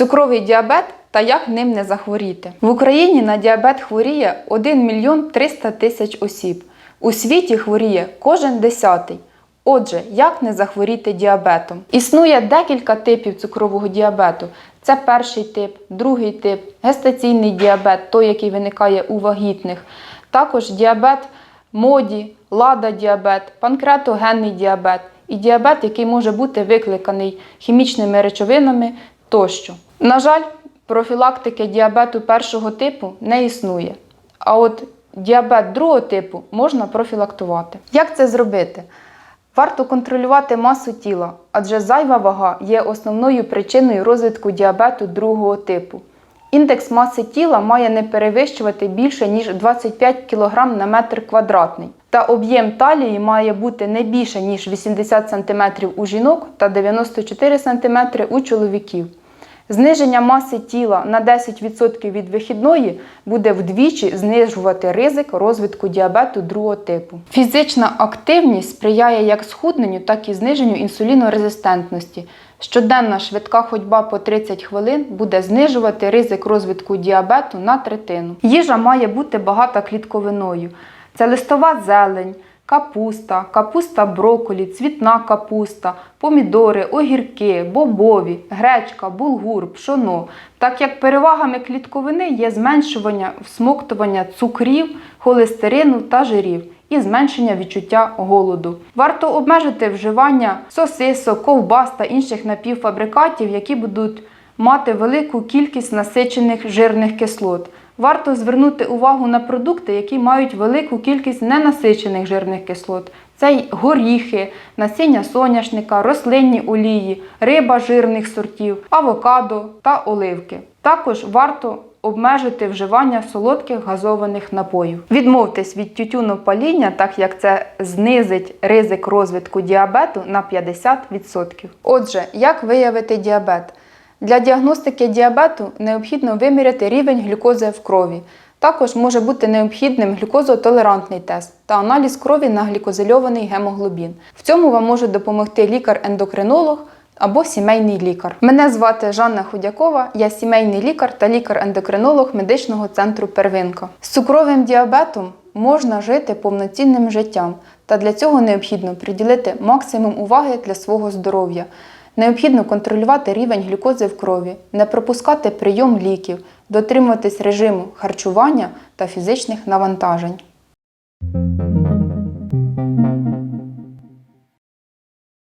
Цукровий діабет та як ним не захворіти. В Україні на діабет хворіє 1 мільйон 300 тисяч осіб. У світі хворіє кожен десятий. Отже, як не захворіти діабетом? Існує декілька типів цукрового діабету. Це перший тип, другий тип, гестаційний діабет, той, який виникає у вагітних. Також діабет моді, лада діабет, панкреатогенний діабет і діабет, який може бути викликаний хімічними речовинами тощо. На жаль, профілактики діабету першого типу не існує. А от діабет другого типу можна профілактувати. Як це зробити? Варто контролювати масу тіла, адже зайва вага є основною причиною розвитку діабету другого типу. Індекс маси тіла має не перевищувати більше, ніж 25 кг на метр квадратний. Та об'єм талії має бути не більше, ніж 80 см у жінок та 94 см у чоловіків. Зниження маси тіла на 10% від вихідної буде вдвічі знижувати ризик розвитку діабету другого типу. Фізична активність сприяє як схудненню, так і зниженню інсулінорезистентності. Щоденна швидка ходьба по 30 хвилин буде знижувати ризик розвитку діабету на третину. Їжа має бути багата клітковиною. Це листова зелень, капуста, капуста брокколі, цвітна капуста, помідори, огірки, бобові, гречка, булгур, пшоно. Так як перевагами клітковини є зменшування всмоктування цукрів, холестерину та жирів і зменшення відчуття голоду. Варто обмежити вживання сосисок, ковбас та інших напівфабрикатів, які будуть мати велику кількість насичених жирних кислот. Варто звернути увагу на продукти, які мають велику кількість ненасичених жирних кислот. Це й горіхи, насіння соняшника, рослинні олії, риба жирних сортів, авокадо та оливки. Також варто обмежити вживання солодких газованих напоїв. Відмовтесь від тютюнопаління, так як це знизить ризик розвитку діабету на 50%. Отже, як виявити діабет? Для діагностики діабету необхідно виміряти рівень глюкози в крові. Також може бути необхідним глюкозотолерантний тест та аналіз крові на глікозильований гемоглобін. В цьому вам може допомогти лікар-ендокринолог або сімейний лікар. Мене звати Жанна Худякова, я сімейний лікар та лікар-ендокринолог медичного центру Первинка. З цукровим діабетом можна жити повноцінним життям, та для цього необхідно приділити максимум уваги для свого здоров'я. Необхідно контролювати рівень глюкози в крові, не пропускати прийом ліків, дотримуватись режиму харчування та фізичних навантажень.